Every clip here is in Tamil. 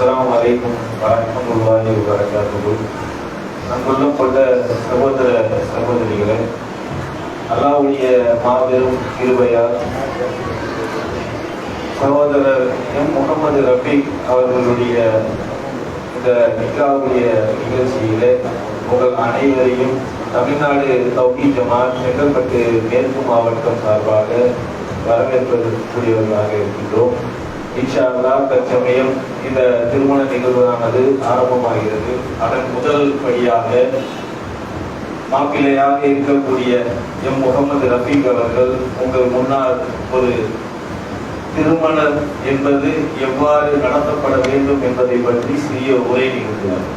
அஸ்ஸலாமு அலைக்கும் வரஹ்மத்துல்லாஹி வபரகாத்துஹு. அன்புள்ள கொண்ட சகோதர சகோதரிகளே அல்லாவுடைய மாபெரும் கிருபையால் சகோதரர் எம் முகமது ரஃபீக் அவர்களுடைய இந்த நிக்காவுடைய நிகழ்ச்சியிலே உங்கள் அனைவரையும் தமிழ்நாடு தௌஹி ஜமாத் செங்கல்பட்டு மேற்கு மாவட்டம் சார்பாக வரவேற்பதற்குரியவர்களாக இருக்கின்றோம். இன்ஷா தற்சமயம் இந்த திருமண நிகழ்வானது ஆரம்பமாகிறது. அதன் முதல் படியாக மாப்பிள்ளையாக இருக்கக்கூடிய எம் முகமது ரஃபீக் அவர்கள் உங்கள் முன்னால் ஒரு திருமணம் என்பது எவ்வாறு நடத்தப்பட வேண்டும் என்பதை பற்றி சிறிய உரை நிகழ்த்துவார்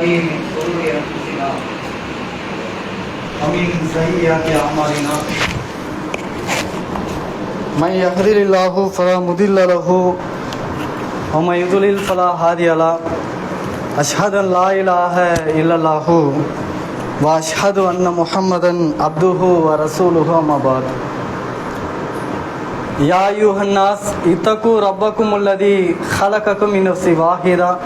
بالله من شرور انفسنا ومن سيئات اعمالنا من يهدر الله فلا مضل له ومن يضلل فلا هادي له أشهد أن لا إله إلا الله واشهد ان محمدا عبده ورسوله اما بعد يا ايها الناس اتقوا ربكم الذي خلقكم من نفس واحده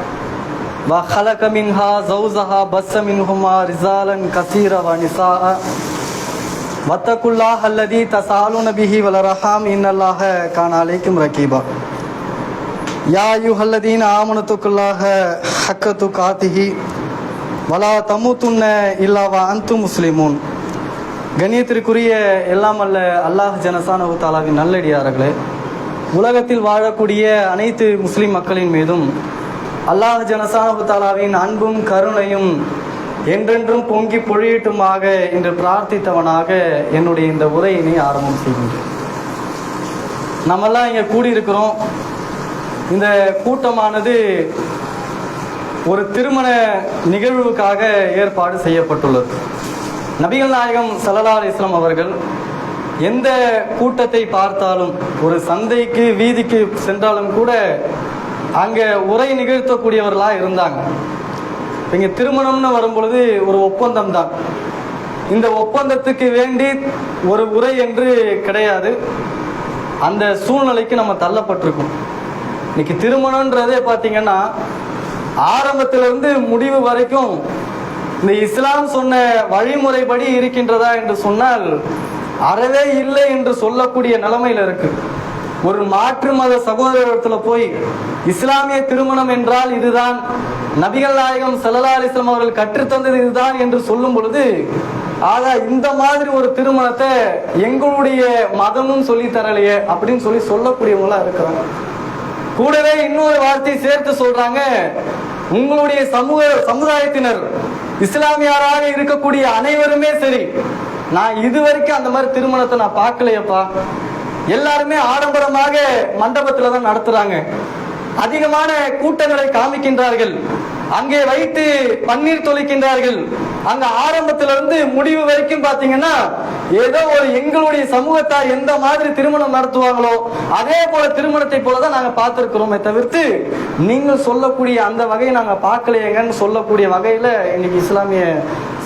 وخلق منها زوجها بث منهما رجالا كثيرا ونساء واتقوا الله الذي تسالون به والارحام ان الله كان عليكم رقيبا يا ايها الذين امنوا اتقوا الله حق تقاته வலா தமுத்துன்ன இல்லாவா அந்து முஸ்லிமூன் கண்ணியத்திற்குரிய எல்லாம் அல்ல அல்லாஹ் ஜனசானு தாலாவின் நல்லடியார்களே உலகத்தில் வாழக்கூடிய அனைத்து முஸ்லிம் மக்களின் மீதும் அல்லாஹ் ஜனசானு அன்பும் கருணையும் என்றென்றும் பொங்கி பொழியட்டுமாக என்று பிரார்த்தித்தவனாக என்னுடைய இந்த உரையினை ஆரம்பம் செய்கின்றேன். நம்மெல்லாம் இங்கே கூடியிருக்கிறோம். இந்த கூட்டமானது ஒரு திருமண நிகழ்வுக்காக ஏற்பாடு செய்யப்பட்டுள்ளது. நபிகள் நாயகம் சலலா இஸ்லாம் அவர்கள் எந்த கூட்டத்தை பார்த்தாலும் ஒரு சந்தைக்கு வீதிக்கு சென்றாலும் கூட அங்கே உரை நிகழ்த்தக்கூடியவர்களா இருந்தாங்க. இங்க திருமணம்னு வரும்பொழுது ஒரு ஒப்பந்தம் தான் இந்த ஒப்பந்தத்துக்கு வேண்டி ஒரு உரை என்று கிடையாது. அந்த சூழ்நிலைக்கு நம்ம தள்ளப்பட்டிருக்கோம். இன்னைக்கு திருமணம்ன்றதே பார்த்தீங்கன்னா ஆரம்பத்திலிருந்து முடிவு வரைக்கும் இந்த இஸ்லாம் சொன்ன வழிமுறைப்படி இருக்கின்றதா என்று சொன்னால் அறவே இல்லை என்று சொல்லக்கூடிய நிலைமையில இருக்கு. ஒரு மாற்று மத சகோதரத்துல போய் இஸ்லாமிய திருமணம் என்றால் இதுதான். நபிகள் நாயகம் சல்லா அலிஸ்லாம் அவர்கள் கற்றுத்தந்தது இதுதான் என்று சொல்லும் பொழுது ஆகா இந்த மாதிரி ஒரு திருமணத்தை எங்களுடைய மதமும் சொல்லி தரலையே அப்படின்னு சொல்லி சொல்லக்கூடியவங்களா இருக்கிறாங்க. கூடவே இன்னொரு வார்த்தை சேர்த்து சொல்றாங்க உங்களுடைய சமூக சமுதாயத்தினர் இஸ்லாமியாராக இருக்கக்கூடிய அனைவருமே சரி நான் இதுவரைக்கும் அந்த மாதிரி திருமணத்தை நான் பார்க்கலையப்பா. எல்லாருமே ஆடம்பரமாக மண்டபத்தில் தான் நடத்துறாங்க. அதிகமான கூட்டங்களை காமிக்கின்றார்கள். அங்கே வைத்து பன்னீர் தொலைக்கின்றார்கள் அங்க ஆரம்பத்திலிருந்து முடிவு வரைக்கும் பாத்தீங்கன்னா ஏதோ ஒரு எங்களுடைய சமூகத்தார் எந்த மாதிரி திருமணம் நடத்துவாங்களோ அதே போல திருமணத்தை போலதான் நாங்க பார்த்திருக்கிறோமே தவிர்த்து நீங்கள் சொல்லக்கூடிய அந்த வகையை நாங்க பார்க்கலையேங்கன்னு சொல்லக்கூடிய வகையில இன்னைக்கு இஸ்லாமிய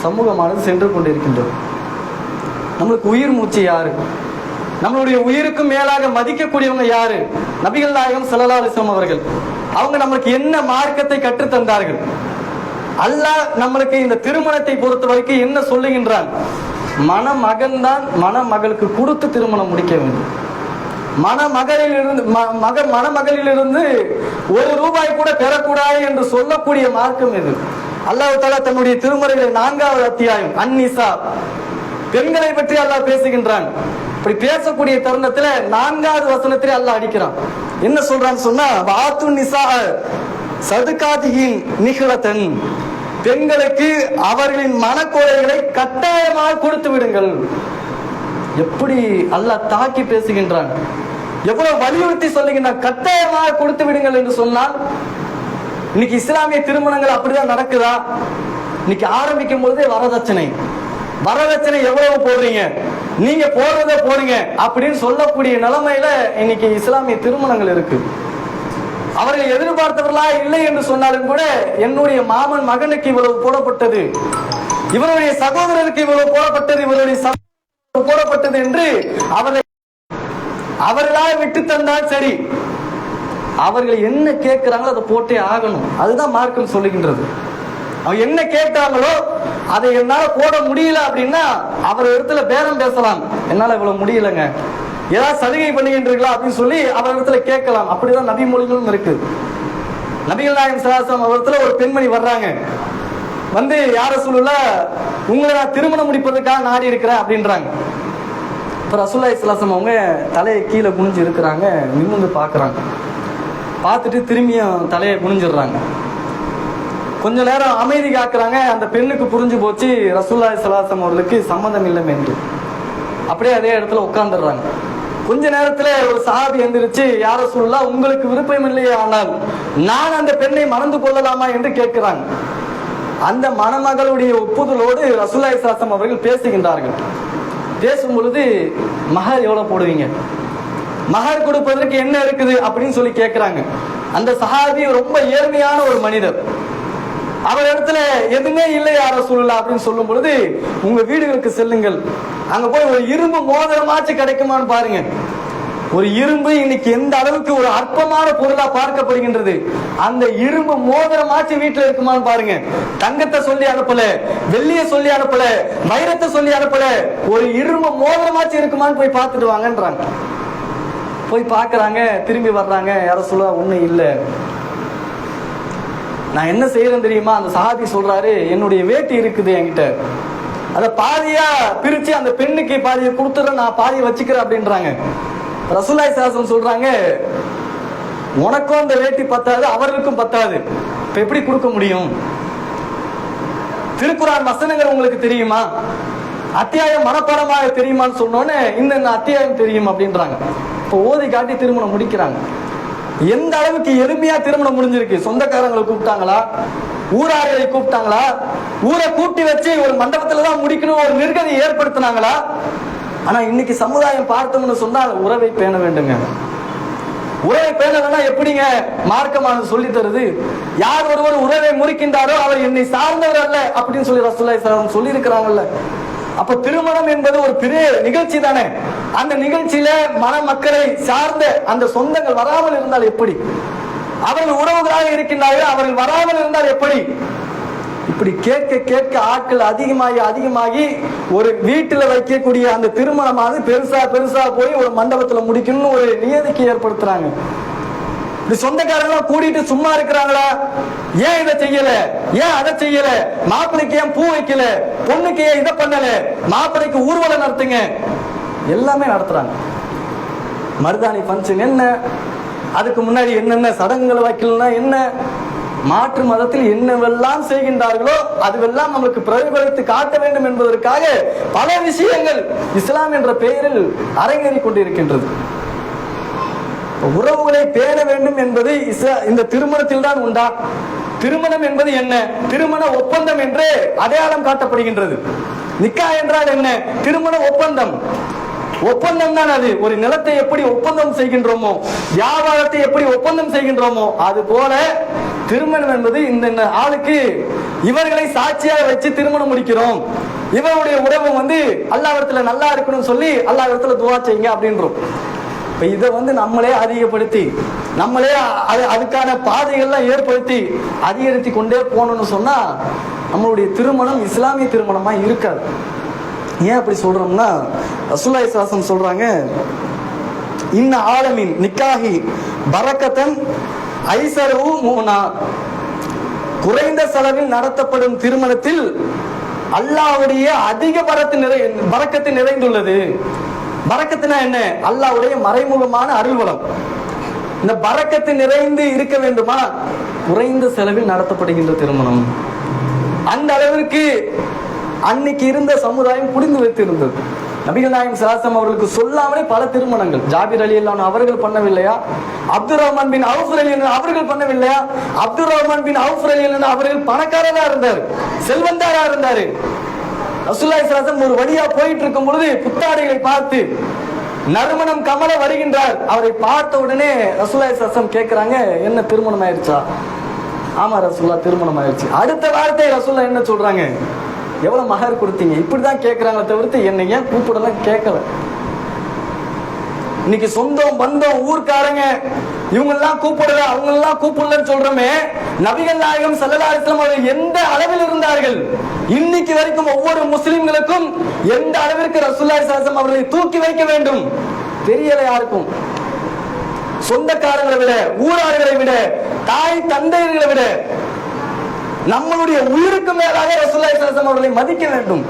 சமூகமானது சென்று கொண்டிருக்கின்றது. நம்மளுக்கு உயிர் மூச்சு யாரு? நம்மளுடைய உயிருக்கும் மேலாக மதிக்கக்கூடியவங்க யாரு? நபிகள் நாயகம் சல்லா அலிஸ்லாம் அவர்கள். அவங்க நம்மளுக்கு என்ன மார்க்கத்தை கற்றுத்தந்தார்கள்? அல்லாஹ் நம்மளுக்கு இந்த திருமணத்தை பொறுத்த வரைக்கும் என்ன சொல்லுகின்றான்? மணமகன் தான் மணமகளுக்கு கொடுத்து திருமணம் முடிக்க வேண்டும். மணமகளில் இருந்து ம- மக மணமகளிலிருந்து ஒரு ரூபாய் கூட பெறக்கூடாது என்று சொல்லக்கூடிய மார்க்கம் இது. அல்லாஹ் தாலா தன்னுடைய திருமறைகளை நான்காவது அத்தியாயம் அந்நிசா பெண்களை பற்றி அல்லாஹ் பேசுகின்றான். இப்படி பேசக்கூடிய தருணத்துல நான்காவது வசனத்திலே அல்லாஹ் அடிக்கிறான். என்ன சொல்றான்னு சொன்னா வாத்து நிசா சதுகாதியின் நிகழத்தன் பெண்களுக்கு அவர்களின் மனக்கோலைகளை கட்டாயமாக கொடுத்து விடுங்கள். எப்படி அல்லாஹ் தாக்கி பேசுகின்றான்? எவ்வளவு வலியுறுத்தி சொல்லுகின்ற கட்டாயமாக கொடுத்து விடுங்கள் என்று சொன்னால் இன்னைக்கு இஸ்லாமிய திருமணங்கள் அப்படிதான் நடக்குதா? இன்னைக்கு ஆரம்பிக்கும் பொழுதே வரதட்சணை. வரதட்சணை எவ்வளவு போடுறீங்க? நீங்க போடுறத போடுங்க அப்படின்னு சொல்லக்கூடிய நிலைமையில இன்னைக்கு இஸ்லாமிய திருமணங்கள் இருக்கு. அவர்கள் எதிர்பார்த்தவர்களா இல்லை என்று சொன்னாலும் கூட என்னுடைய மாமன் மகனுக்கு இவ்வளவு போடப்பட்டது. இவருடைய சகோதரருக்கு இவ்வளவு போடப்பட்டது. இவருடைய போடப்பட்டது என்று அவரை அவர்களால் விட்டு தந்தால் சரி. அவர்கள் என்ன கேட்கிறாங்களோ அதை போட்டே ஆகணும். அதுதான் மார்க்கம் சொல்லுகின்றது. அவங்க என்ன கேட்டாங்களோ அதை என்னால போட முடியல அப்படின்னா அவர் இடத்துல பேரம் பேசலாம். என்னால இவ்வளவு முடியலங்க. ஏதாவது சலுகை பண்ணுகின்றீர்களா அப்படின்னு சொல்லி அவர் இடத்துல கேட்கலாம். அப்படிதான் நபி மொழிகளும் இருக்கு. நபிகள் நாயகம் சலாசம் அவரத்துல ஒரு பெண்மணி வர்றாங்க. வந்து யார சொல்லல உங்களை நான் திருமணம் முடிப்பதற்காக நாடி இருக்கிறேன் அப்படின்றாங்க. இப்போ ரசூல்லா இஸ்லாசம் அவங்க தலையை கீழே குனிஞ்சு இருக்கிறாங்க. நிமிந்து பார்க்குறாங்க. பார்த்துட்டு திரும்பியும் தலையை குனிஞ்சிடுறாங்க. கொஞ்ச நேரம் அமைதி காக்குறாங்க. அந்த பெண்ணுக்கு புரிஞ்சு போச்சு ரசூல்லா சலாசம் அவர்களுக்கு சம்மந்தம் இல்லை என்று. அப்படியே அதே இடத்துல உட்காந்துடுறாங்க கொஞ்ச நேரத்துல ஒரு சஹாபி எந்திரிச்சு யார சொல்லா உங்களுக்கு விருப்பம் இல்லையே ஆனால் நான் அந்த பெண்ணை மறந்து கொள்ளலாமா? என்று கேட்கிறாங்க. அந்த மணமகளுடைய ஒப்புதலோடு ரசூல்லா சாசம் அவர்கள் பேசுகின்றார்கள். பேசும் பொழுது மகர் எவ்வளவு போடுவீங்க? மகர் கொடுப்பதற்கு என்ன இருக்குது? அப்படின்னு சொல்லி கேட்கிறாங்க. அந்த சஹாபி ரொம்ப ஏழ்மையான ஒரு மனிதர். அவர் இடத்துல எதுவுமே இல்லை யார சொல்லலாம் அப்படின்னு சொல்லும் பொழுது உங்க வீடுகளுக்கு செல்லுங்கள். அங்க போய் ஒரு இரும்பு மோதிரமாச்சு கிடைக்குமான்னு பாருங்க. ஒரு இரும்பு இன்னைக்கு எந்த அளவுக்கு ஒரு அற்பமான பொருளா பார்க்கப்படுகின்றது. அந்த இரும்பு மோதிரமாச்சு வீட்டுல இருக்குமான்னு பாருங்க. தங்கத்தை சொல்லி அனுப்பல வெள்ளிய சொல்லி அனுப்பல வைரத்தை சொல்லி அனுப்பல ஒரு இரும்பு மோதிரமாச்சு இருக்குமான்னு போய் பார்த்துட்டு வாங்கன்றாங்க. போய் பாக்குறாங்க திரும்பி வர்றாங்க யாரோ சொல்லுவா ஒண்ணும் இல்லை. நான் என்ன செய்யறேன் தெரியுமா? அந்த சஹாபி சொல்றாரு என்னுடைய வேட்டி இருக்குது என்கிட்ட. அத பாதியா பிரிச்சு அந்த பெண்ணுக்கு பாதியை கொடுத்துறேன் நான் பாதியை வச்சுக்கிறேன் அப்படின்றாங்க. ரசூலாய் சாசன் சொல்றாங்க உனக்கும் அந்த வேட்டி பத்தாது அவர்களுக்கும் பத்தாது. இப்ப எப்படி கொடுக்க முடியும்? திருக்குறான் வசனங்கள் உங்களுக்கு தெரியுமா? அத்தியாயம் மனப்பாடமாக தெரியுமான்னு சொன்னோன்னே இந்த அத்தியாயம் தெரியும்? அப்படின்றாங்க. இப்போ ஓதி காட்டி திருமணம் முடிக்கிறாங்க. எந்த அளவுக்கு எளிமையா திருமணம் முடிஞ்சிருக்கு? சொந்தக்காரங்களை கூப்பிட்டாங்களா? ஊராரை கூப்பிட்டாங்களா? ஊரை கூட்டி வச்சு ஒரு மண்டபத்துல தான் முடிக்கணும் ஒரு நிர்கதி ஏற்படுத்தினாங்களா? ஆனா இன்னைக்கு சமுதாயம் பார்த்தோம்னு சொன்னால் உறவை பேண வேண்டுங்க. உறவை பேண வேணா எப்படிங்க? மார்க்கமானது சொல்லி தருது யார் ஒருவர் உறவை முறிக்கின்றாரோ அவர் என்னை சார்ந்தவர் அல்ல அப்படின்னு சொல்லி ரசூல்லா ஸல்லல்லாஹு சொல்லி இருக்கிறாங்கல்ல அப்ப திருமணம் என்பது ஒரு பெரிய நிகழ்ச்சி தானே? அந்த நிகழ்ச்சியில மணமக்களை சார்ந்த அந்த சொந்தங்கள் வராமல் இருந்தால் எப்படி? அவர்கள் உறவுகளாக இருக்கின்றார்கள் அவர்கள் வராமல் இருந்தால் எப்படி? இப்படி கேட்க கேட்க ஆட்கள் அதிகமாகி அதிகமாகி ஒரு வீட்டில் வைக்கக்கூடிய அந்த திருமணமானது பெருசா பெருசா போய் ஒரு மண்டபத்துல முடிக்கணும்னு ஒரு நியதிக்கு ஏற்படுத்துறாங்க. இந்த சொந்தக்காரங்க கூட்டிட்டு சும்மா இருக்கிறாங்களா? ஏன் இதை செய்யல? ஏன் அதை செய்யல? மாப்பிளைக்கு ஏன் பூ வைக்கல? பொண்ணுக்கு ஏன் இதை பண்ணல? மாப்பிளைக்கு ஊர்வலம் நடத்துங்க. எல்லாமே நடத்துறாங்க. மருதாணி ஃபங்க்ஷன் என்ன? அதுக்கு முன்னாடி என்னென்ன சடங்குகள் வைக்கலன்னா என்ன? மாற்று மதத்தில் என்னவெல்லாம் செய்கின்றார்களோ அதுவெல்லாம் நம்மளுக்கு பிரதிபலித்து காட்ட வேண்டும் என்பதற்காக பல விஷயங்கள் இஸ்லாம் என்ற பெயரில் அரங்கேறிக் கொண்டிருக்கின்றது. உறவுகளை பேண வேண்டும் என்பது இந்த திருமணத்தில் தான் உண்டா? திருமணம் என்பது என்ன? திருமண ஒப்பந்தம் என்று அடையாளம் காட்டப்படுகின்றது. நிக்கா என்றால் என்ன? திருமண ஒப்பந்தம். ஒப்பந்தம் தான் அது. ஒரு நிலத்தை எப்படி ஒப்பந்தம் செய்கின்றோமோ வியாபாரத்தை எப்படி ஒப்பந்தம் செய்கின்றோமோ அது போல திருமணம் என்பது இந்த ஆளுக்கு இவர்களை சாட்சியாக வச்சு திருமணம் முடிக்கிறோம். இவருடைய உறவு வந்து அல்லாவிடத்துல நல்லா இருக்கணும்னு சொல்லி அல்லாவிடத்துல துவா செய்யுங்க அப்படின்றோம். இப்போ இதை வந்து நம்மளே அதிகப்படுத்தி நம்மளே அது அதுக்கான பாதைகள்லாம் ஏற்படுத்தி அதிகரித்து கொண்டே போகணும்னு சொன்னா நம்மளுடைய திருமணம் இஸ்லாமிய திருமணமா இருக்காது. ஏன் அப்படி சொல்றோம்னா ரசுல்லா இஸ்லாசம் சொல்றாங்க இன்ன ஆலமின் நிக்காகி பரக்கத்தன் ஐசரவு மூனா. குறைந்த செலவில் நடத்தப்படும் திருமணத்தில் அல்லாவுடைய அதிக பரத்து நிறை பரக்கத்து நிறைந்துள்ளது. பறக்கத்துனா என்ன? அல்லாவுடைய மறைமுகமான அருள்வளம். இந்த பறக்கத்து நிறைந்து இருக்க வேண்டுமா? குறைந்த செலவில் நடத்தப்படுகின்ற திருமணம். அந்த அளவிற்கு அன்னைக்கு இருந்த சமுதாயம் புரிந்து வைத்திருந்தது. நபிகள் நாயகம் சலாசம் அவர்களுக்கு சொல்லாமலே பல திருமணங்கள். ஜாபிர் அலி அல்லான் அவர்கள் பண்ணவில்லையா? அப்துல் ரஹ்மான் பின் அவுஃபர் அலி அவர்கள் பண்ணவில்லையா? அப்துல் ரஹ்மான் பின் அவுஃபர் அலி அவர்கள் பணக்காரரா இருந்தார் செல்வந்தாரா இருந்தாரு. ரசூலுல்லாஹி ஸல்லல்லாஹு ஒரு வழியா போயிட்டு இருக்கும் பொழுது புத்தாடைகளை பார்த்து நறுமணம் கமல வருகின்றார். அவரை பார்த்த உடனே ரசூலுல்லாஹி ஸல்லல்லாஹு கேக்குறாங்க என்ன திருமணம் ஆயிருச்சா? ஆமா ரசூல்லா திருமணம் ஆயிருச்சு. அடுத்த வார்த்தை ரசூல்லா என்ன சொல்றாங்க? எவ்வளவு மகர் கொடுத்தீங்க? இப்படிதான் கேட்கறாங்களே தவிர்த்து என்னை ஏன் கூப்பிடலாம் கேட்கல இன்னைக்கு சொந்தம் பந்தம் ஊர்க்காரங்க இவங்க எல்லாம் கூப்பிடல அவங்க எல்லாம் கூப்பிடலன்னு சொல்றோமே நபிகள் நாயகம் ஸல்லல்லாஹு அவர்கள் எந்த அளவில் இருந்தார்கள்? இன்னைக்கு வரைக்கும் ஒவ்வொரு முஸ்லிம்களுக்கும் எந்த அளவிற்கு ரசூலுல்லாஹி சாசம் அவர்களை தூக்கி வைக்க வேண்டும்? தெரியல யாருக்கும். சொந்தக்காரங்களை விட ஊரார்களை விட தாய் தந்தையர்களை விட நம்மளுடைய உயிருக்கு மேலாக ரசூலுல்லாஹி சாசம் அவர்களை மதிக்க வேண்டும்.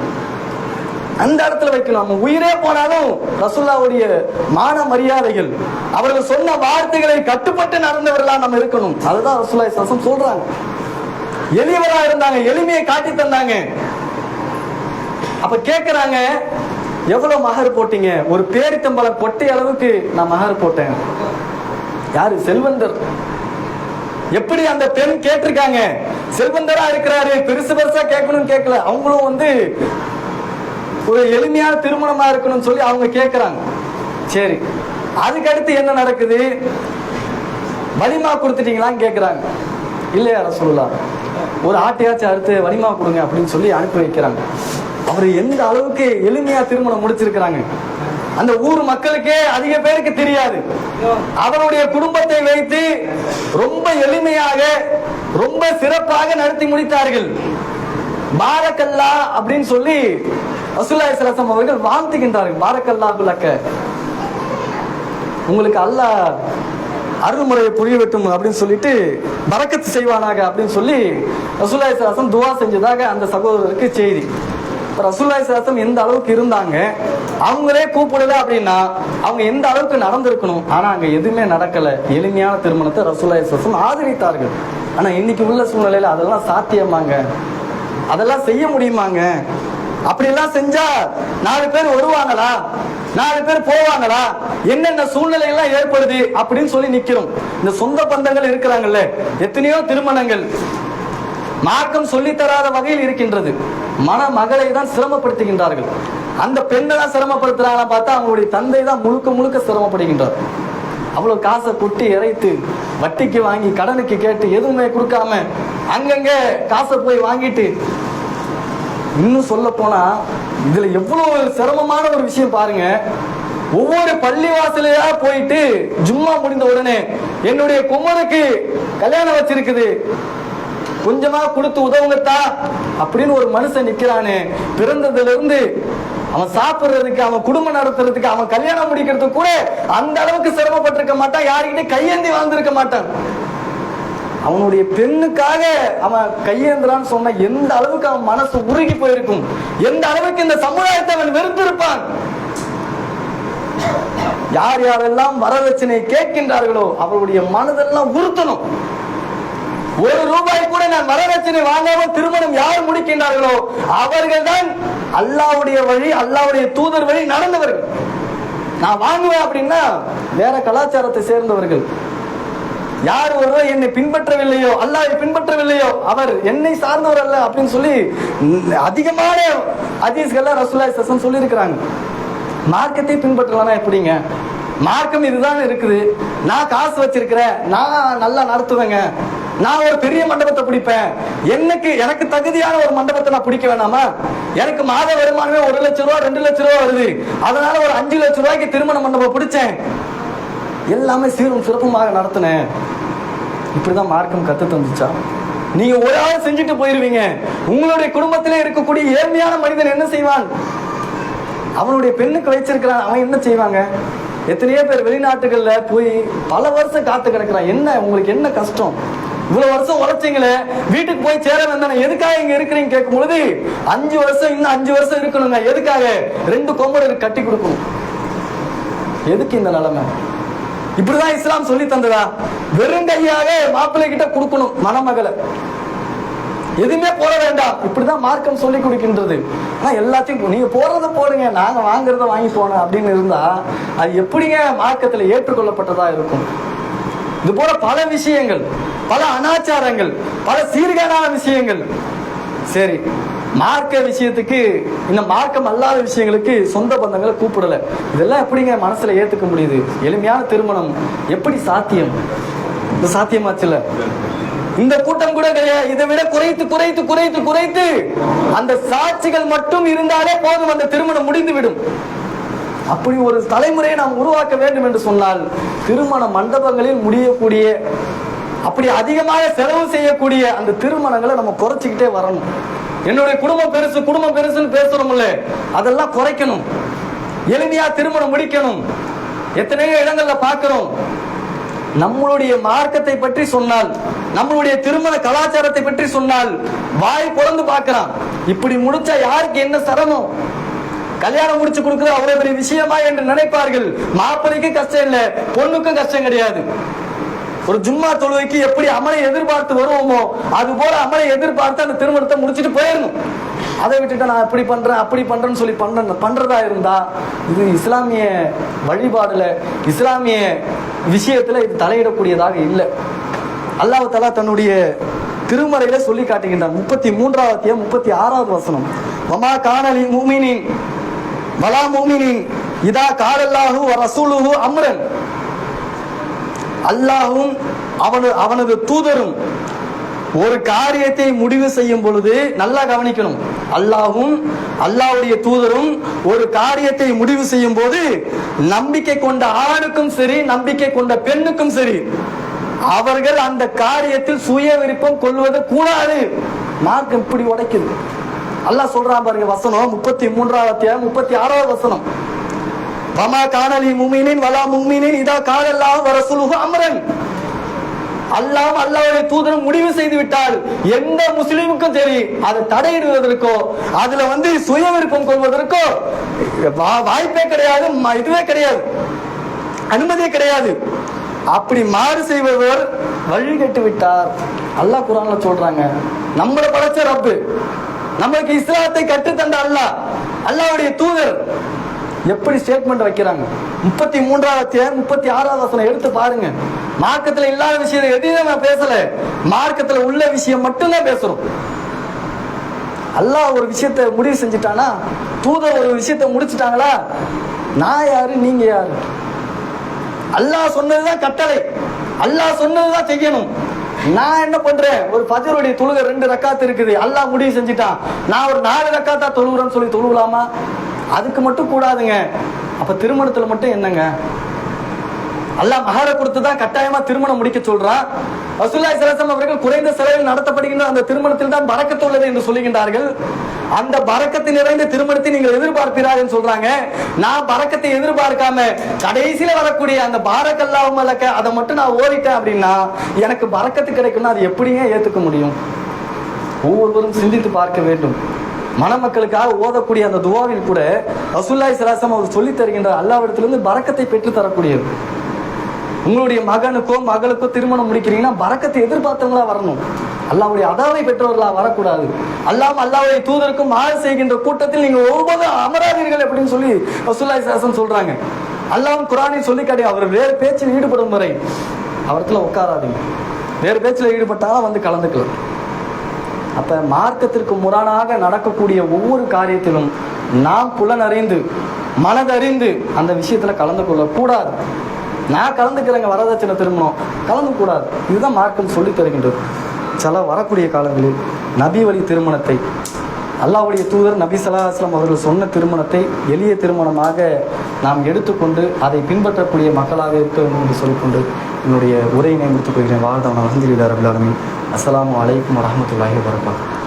அந்த இடத்துல வைக்கணும் நம்ம உயிரே போனாலும் ரசுல்லாவுடைய மான மரியாதைகள் அவர்கள் சொன்ன வார்த்தைகளை கட்டுப்பட்டு நடந்தவர்களா நம்ம இருக்கணும். அதுதான் ரசுல்லா சாசம் சொல்றாங்க. எளியவரா இருந்தாங்க எளிமையை காட்டி தந்தாங்க. அப்ப கேக்குறாங்க எவ்வளவு மகர் போட்டீங்க? ஒரு பேரித்தம்பளம் கொட்டை அளவுக்கு நான் மகர் போட்டேன். யாரு? செல்வந்தர். எப்படி அந்த பெண் கேட்டிருக்காங்க? செல்வந்தரா இருக்கிறாரு பெருசு பெருசா கேட்கணும்னு கேட்கல. அவங்களும் வந்து ஒரு எளிமையான திருமணமா இருக்கணும்னு சொல்லி அவங்க கேட்குறாங்க சரி அதுக்கடுத்து என்ன நடக்குது? வலிமா கொடுத்துட்டீங்களான்னு கேட்குறாங்க இல்லையா சொல்லலாம் ஒரு ஆட்டையாச்சும் அடுத்து வலிமா கொடுங்க அப்படின்னு சொல்லி அனுப்பி வைக்கிறாங்க. அவர் எந்த அளவுக்கு எளிமையா திருமணம் முடிச்சிருக்கிறாங்க? அந்த ஊர் மக்களுக்கே அதிக பேருக்கு தெரியாது. அவருடைய குடும்பத்தை வைத்து ரொம்ப எளிமையாக ரொம்ப சிறப்பாக நடத்தி முடித்தார்கள். பாரக்கல்லா அப்படின்னு சொல்லி ரசூலுல்லாஹி ஸல்லல்லாஹு அவர்கள் வாழ்த்துகின்றார்கள். பாரக்கல்லா குலக்க உங்களுக்கு அல்லாஹ் அருள்முறையை புரிய வெட்டும் அப்படின்னு சொல்லிட்டு பறக்கத்து செய்வானாக அப்படின்னு சொல்லி ரசூலுல்லாஹி ஸல்லல்லாஹு துவா செஞ்சதாக அந்த சகோதரருக்கு செய்தி. இப்ப ரசூலுல்லாஹி எந்த அளவுக்கு இருந்தாங்க? அவங்களே கூப்பிடல அப்படின்னா அவங்க எந்த அளவுக்கு நடந்திருக்கணும்? ஆனா அங்க எதுவுமே நடக்கல. எளிமையான திருமணத்தை ரசூலுல்லாஹி ஸல்லல்லாஹு ஆதரித்தார்கள். ஆனா இன்னைக்கு உள்ள சூழ்நிலையில அதெல்லாம் சாத்தியமாங்க. அதெல்லாம் செய்ய முடியுமாங்க? அப்படிலாம் செஞ்சா நாலு பேர் வருவாங்களா? நாலு பேர் போவாங்களா? என்னென்ன சூழ்நிலை எல்லாம் ஏற்படுது அப்படின்னு சொல்லி நிக்கிறோம். இந்த சொந்த பந்தங்கள் இருக்கிறாங்கல்ல எத்தனையோ திருமணங்கள். மார்க்கம் சொல்லி தராத வகையில் இருக்கின்றது. மன மகளை தான் சிரமப்படுத்துகின்றார்கள். அந்த பெண்ணை தான் சிரமப்படுத்துறாங்க பார்த்தா அவங்களுடைய தந்தை தான் முழுக்க முழுக்க சிரமப்படுகின்றார். அவ்வளவு காசை கொட்டி இறைத்து வட்டிக்கு வாங்கி கடனுக்கு கேட்டு எதுவுமே கொடுக்காம அங்கங்க காசை போய் வாங்கிட்டு இன்னும் சொல்ல போனா இதுல எவ்வளவு சிரமமான ஒரு விஷயம் பாருங்க. ஒவ்வொரு பள்ளி வாசலையா போயிட்டு ஜும்மா முடிந்த உடனே என்னுடைய குமருக்கு கல்யாணம் வச்சிருக்குது. கொஞ்சமா கொடுத்து உதவுங்கத்தா அப்படின்னு ஒரு மனுஷன் நிக்கிறானே. பிறந்ததுல இருந்து அவன் சாப்பிடுறதுக்கு அவன் குடும்பம் நடத்துறதுக்கு அவன் கல்யாணம் முடிக்கிறதுக்கு கூட அந்த அளவுக்கு சிரமப்பட்டிருக்க மாட்டான். யாருக்கிட்டே கையேந்தி வாழ்ந்திருக்க மாட்டான். அவனுடைய பெண்ணுக்காக அவன் கையேந்திரான்னு சொன்ன எந்த அளவுக்கு அவன் மனசு உருகி போயிருக்கும்? எந்த அளவுக்கு இந்த சமுதாயத்தை அவன் வெறுத்திருப்பான்? யார் யாரெல்லாம் வரதட்சணை கேட்கின்றார்களோ அவருடைய மனதெல்லாம் உறுத்தணும். ஒரு ரூபாய் கூட நான் வரதட்சணை வாங்காமல் திருமணம் யார் முடிக்கின்றார்களோ அவர்கள் தான் அல்லாவுடைய வழி அல்லாவுடைய தூதர் வழி நடந்தவர்கள். நான் வாங்குவேன் அப்படின்னா வேற கலாச்சாரத்தை சேர்ந்தவர்கள். யார் ஒருவர் என்னை பின்பற்றவில்லையோ அல்லாஹ்வை பின்பற்றவில்லையோ அவர் என்னை சார்ந்தவர் அல்ல அப்படின்னு சொல்லி அதிகமான ஹதீஸ்கள்ல ரசூலுல்லாஹி சசன் சொல்லியிருக்கிறாங்க. மார்க்கத்தை பின்பற்றலாம் எப்படிங்க? மார்க்கம் இதுதான் இருக்குது. நான் காசு வச்சிருக்கிறேன் நான் நல்லா நடத்துவேங்க. நான் ஒரு பெரிய மண்டபத்தை பிடிப்பேன். எனக்கு எனக்கு தகுதியான ஒரு மண்டபத்தை நான் பிடிக்க வேணாமா? எனக்கு மாத வருமானமே ஒரு லட்சம் ரூபா ரெண்டு லட்சம் ரூபா வருது. அதனால ஒரு அஞ்சு லட்ச ரூபாய்க்கு திருமண மண்டபம் பிடிச்சேன். எல்லாமே சீரும் சிறப்புமாக நடத்தினேன். இப்படிதான் மார்க்கம் கத்து தந்துச்சா? நீங்க ஒரு ஆள் செஞ்சுட்டு போயிருவீங்க. உங்களுடைய குடும்பத்திலே இருக்கக்கூடிய ஏழ்மையான மனிதன் என்ன செய்வான்? அவனுடைய பெண்ணுக்கு வச்சிருக்கிறான் அவன் என்ன செய்வாங்க? எத்தனையோ பேர் வெளிநாட்டுகள்ல போய் பல வருஷம் காத்து கிடக்குறான். என்ன உங்களுக்கு என்ன கஷ்டம்? இவ்வளவு வருஷம் உழைச்சிங்களே. வீட்டுக்கு போய் சேர வந்தானே. எதுக்காக இங்க இருக்கிறீங்க கேட்கும் பொழுது அஞ்சு வருஷம் இன்னும் அஞ்சு வருஷம் இருக்கணுங்க. எதுக்காக? ரெண்டு கொம்படு கட்டி கொடுக்கணும். எதுக்கு இந்த நிலைமை? இப்படிதான் இஸ்லாம் சொல்லி தந்ததா? வெறும் கையாக மாப்பிள்ளை கிட்ட கொடுக்கணும் மணமகளை. எதுவுமே போட வேண்டாம். இப்படிதான் மார்க்கம் சொல்லி கொடுக்கின்றது. ஆனா எல்லாத்தையும் நீங்க போறத போடுங்க நாங்க வாங்குறத வாங்கி போனோம் அப்படின்னு இருந்தா அது எப்படிங்க மார்க்கத்துல ஏற்றுக்கொள்ளப்பட்டதா இருக்கும்? இது போல பல விஷயங்கள் பல அனாச்சாரங்கள் பல சீர்கேடான விஷயங்கள். சரி மார்க்க விஷயத்துக்கு இந்த மார்க்கம் அல்லாத விஷயங்களுக்கு சொந்த பந்தங்களை கூப்பிடல. இதெல்லாம் எப்படிங்க மனசுல ஏத்துக்க முடியுது? எளிமையான திருமணம் எப்படி சாத்தியம்? இந்த சாத்தியமாச்சுல இந்த கூட்டம் கூட கிடையாது. இதை விட குறைத்து குறைத்து குறைத்து குறைத்து அந்த சாட்சிகள் மட்டும் இருந்தாலே போதும். அந்த திருமணம் முடிந்து விடும் அப்படி ஒரு தலைமுறையை நாம் உருவாக்க வேண்டும் என்று சொன்னால் திருமண மண்டபங்களில் முடியக்கூடிய அப்படி அதிகமாக செலவு செய்யக்கூடிய அந்த திருமணங்களை நம்ம குறைச்சிக்கிட்டே வரணும். என்னுடைய குடும்பம் பெருசு குடும்பம் பெருசுன்னு பேசுறோம்ல அதெல்லாம் குறைக்கணும். எளிமையா திருமணம் முடிக்கணும். எத்தனையோ இடங்கள்ல பார்க்கிறோம். நம்மளுடைய மார்க்கத்தை பற்றி சொன்னால் நம்மளுடைய திருமண கலாச்சாரத்தை பற்றி சொன்னால் வாய் பிறந்து பார்க்கிறான். இப்படி முடிச்சா யாருக்கு என்ன சிரமம் கல்யாணம் முடிச்சு கொடுக்குறது அவ்வளவு பெரிய விஷயமா என்று நினைப்பார்கள். மாப்பிள்ளைக்கும் கஷ்டம் இல்லை பொண்ணுக்கும் கஷ்டம் கிடையாது. ஒரு ஜும்மா தொழுகைக்கு எப்படி அமலை எதிர்பார்த்து வருவோமோ அது போல அமலை எதிர்பார்த்து அந்த திருமணத்தை முடிச்சுட்டு போயிடணும் அதை விட்டுட்டு நான் அப்படி பண்றேன் அப்படி பண்றேன்னு சொல்லி பண்ண பண்றதா இருந்தா இது இஸ்லாமிய வழிபாடுல இஸ்லாமிய விஷயத்துல இது தலையிடக்கூடியதாக இல்லை. அல்லாவத்தலா தன்னுடைய திருமறையில சொல்லி காட்டுகின்றான். முப்பத்தி மூன்றாவது முப்பத்தி ஆறாவது வசனம் மமா காணலி மூமினின் வலா மூமினின் இதா காலல்லாஹு வ ரசூலுஹு அம்ரன். அல்லாஹும் அவனு அவனது தூதரும் ஒரு காரியத்தை முடிவு செய்யும் பொழுது நல்லா கவனிக்கணும். அல்லாஹும் அல்லாஹ்வுடைய தூதரும் ஒரு காரியத்தை முடிவு செய்யும் போது நம்பிக்கை கொண்ட ஆணுக்கும் சரி நம்பிக்கை கொண்ட பெண்ணுக்கும் சரி அவர்கள் அந்த காரியத்தில் சுய விருப்பம் கொள்வது கூடாது. மார்க்கம் இப்படி உடைக்குது. அல்லாஹ் சொல்றான் பாருங்க வசனம் முப்பத்தி மூன்றாவது முப்பத்தி ஆறாவது வசனம். வமா காணலி முமினின் வலா முமினின் இதா காலல்லாம் வர சுலுகு அமரன். அல்லாம் அல்லாவுடைய தூதரும் முடிவு செய்து விட்டால் எந்த முஸ்லீமுக்கும் சரி அதை தடையிடுவதற்கோ அதுல வந்து சுய விருப்பம் கொள்வதற்கோ வா- வாய்ப்பே கிடையாது ம- இதுவே கிடையாது. அனுமதியே கிடையாது. அப்படி மாறு செய்பவர் வழி கெட்டு விட்டார். அல்லாஹ் குரான்ல சொல்றாங்க நம்மள படைச்ச ரப்பு நம்மளுக்கு இஸ்லாத்தை கற்றுத்தந்த அல்லாஹ் அல்லாவுடைய தூதர் எப்படி ஸ்டேட்மெண்ட் வைக்கிறாங்க? முப்பத்தி மூன்றாவது முப்பத்தி ஆறாவது வசனம் எடுத்து பாருங்க. மார்க்கத்துல இல்லாத விஷயம் எதையும் நான் பேசல. மார்க்கத்துல உள்ள விஷயம் மட்டும்தான் பேசுறோம். அல்லாஹ் ஒரு விஷயத்த முடிவு செஞ்சுட்டானா? தூதர் ஒரு விஷயத்த முடிச்சிட்டாங்களா? நான் யாரு நீங்க யாரு? அல்லாஹ் சொன்னதுதான் கட்டளை. அல்லாஹ் சொன்னதுதான் செய்யணும். நான் என்ன பண்றேன்? ஒரு பஜருடைய தொழுக ரெண்டு ரக்காத்து இருக்குது. அல்லாஹ் முடிவு செஞ்சுட்டான். நான் ஒரு நாலு ரக்காத்தா தொழுகிறேன்னு சொல்லி தொழுகலாமா அதுக்கு மட்டும் கூடாதுங்க. அப்ப திருமணத்துல மட்டும் என்னங்க? அல்லாஹ் மகார கொடுத்து தான் கட்டாயமா திருமணம் முடிக்க சொல்றான் வசூலாய் ஸல்லல்லாஹு அவர்கள் குறைந்த செலவில் நடத்தப்படுகின்ற அந்த திருமணத்தில் தான் பறக்கத்து உள்ளது என்று சொல்லுகின்றார்கள். அந்த பறக்கத்தை நிறைந்த திருமணத்தை நீங்கள் எதிர்பார்ப்பீர்கள் சொல்றாங்க. நான் பறக்கத்தை எதிர்பார்க்காம கடைசியில வரக்கூடிய அந்த பாரக்கல்லாவும் மலக்க அதை மட்டும் நான் ஓடிட்டேன் அப்படின்னா எனக்கு பறக்கத்து கிடைக்கும்னா அது எப்படிங்க ஏத்துக்க முடியும்? ஒவ்வொருவரும் சிந்தித்து பார்க்க வேண்டும். மணமக்களுக்காக ஓதக்கூடிய அந்த துவாவில் கூட ரசுல்லாய் சலாசம் அவர் சொல்லித் தருகின்ற அல்லாவிடத்திலிருந்து பரக்கத்தை பெற்று தரக்கூடியது. உங்களுடைய மகனுக்கோ மகளுக்கோ திருமணம் முடிக்கிறீங்கன்னா பரக்கத்தை எதிர்பார்த்தவங்களா வரணும். அல்லாவுடைய அதாவை பெற்றவர்களா வரக்கூடாது. அல்லாம் அல்லாவுடைய தூதருக்கும் மாறு செய்கின்ற கூட்டத்தில் நீங்க ஒவ்வொரு அமராதீர்கள் அப்படின்னு சொல்லி ரசுல்லாய் சலாசம் சொல்றாங்க. அல்லாவும் குரானை சொல்லி கிடையாது அவர் வேறு பேச்சில் ஈடுபடும் வரை அவரத்துல உட்காராதீங்க. வேறு பேச்சில் ஈடுபட்டாலும் வந்து கலந்துக்கலாம். அப்போ மார்க்கத்திற்கு முரணாக நடக்கக்கூடிய ஒவ்வொரு காரியத்திலும் நாம் புலனறிந்து மனதறிந்து அந்த விஷயத்தில் கலந்து கொள்ளக்கூடாது நான் கலந்துக்கிறேங்க வரதட்சணை திருமணம் கலந்து கூடாது. இதுதான் மார்க்கம் சொல்லி தருகின்றது. சில வரக்கூடிய காலங்களில் நபி வழி திருமணத்தை அல்லாவுடைய தூதர் நபி சலாஹாஸ்லாம் அவர்கள் சொன்ன திருமணத்தை எளிய திருமணமாக நாம் எடுத்துக்கொண்டு அதை பின்பற்றக்கூடிய மக்களாக இருக்க வேண்டும் என்று சொல்லிக்கொண்டு என்னுடைய உரையை முடித்துக் கொள்கிறேன். வாழ்ந்தவன் அலமதுல்லா ரபில் அலமின் அஸ்ஸலாமு அலைக்கும் வரஹ்மத்துல்லாஹி